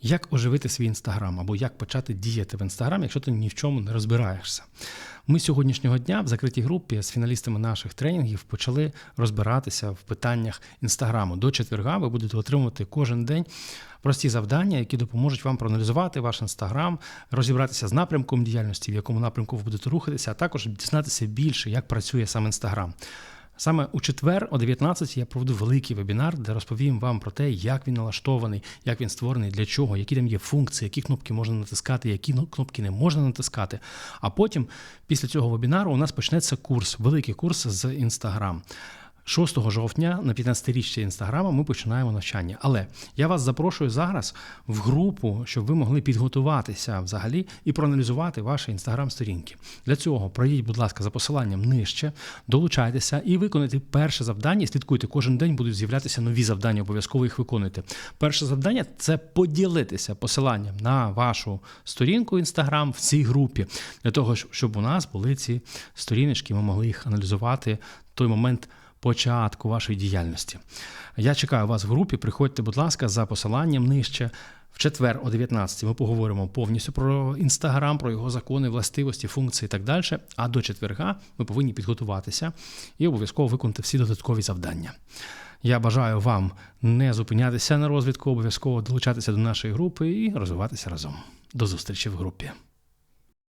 Як оживити свій інстаграм або як почати діяти в інстаграм, якщо ти ні в чому не розбираєшся? Ми сьогоднішнього дня в закритій групі з фіналістами наших тренінгів почали розбиратися в питаннях інстаграму. До четверга ви будете отримувати кожен день прості завдання, які допоможуть вам проаналізувати ваш інстаграм, розібратися з напрямком діяльності, в якому напрямку ви будете рухатися, а також дізнатися більше, як працює сам інстаграм. Саме у четвер о 19 я проведу великий вебінар, де розповім вам про те, як він налаштований, як він створений, для чого, які там є функції, які кнопки можна натискати, які ну, кнопки не можна натискати. А потім, після цього вебінару, у нас почнеться курс, великий курс з Інстаграм. 6 жовтня на 15-річчя інстаграма ми починаємо навчання. Але я вас запрошую зараз в групу, щоб ви могли підготуватися взагалі і проаналізувати ваші інстаграм-сторінки. Для цього пройдіть, будь ласка, за посиланням нижче, долучайтеся і виконайте перше завдання. Слідкуйте, кожен день будуть з'являтися нові завдання, обов'язково їх виконуйте. Перше завдання це поділитися посиланням на вашу сторінку інстаграм в цій групі, для того, щоб у нас були ці сторіночки, ми могли їх аналізувати в той момент початку вашої діяльності. Я чекаю вас в групі. Приходьте, будь ласка, за посиланням нижче. В четвер о 19 ми поговоримо повністю про інстаграм, про його закони, властивості, функції і так далі. А до четверга ми повинні підготуватися і обов'язково виконати всі додаткові завдання. Я бажаю вам не зупинятися на розвідку, обов'язково долучатися до нашої групи і розвиватися разом. До зустрічі в групі.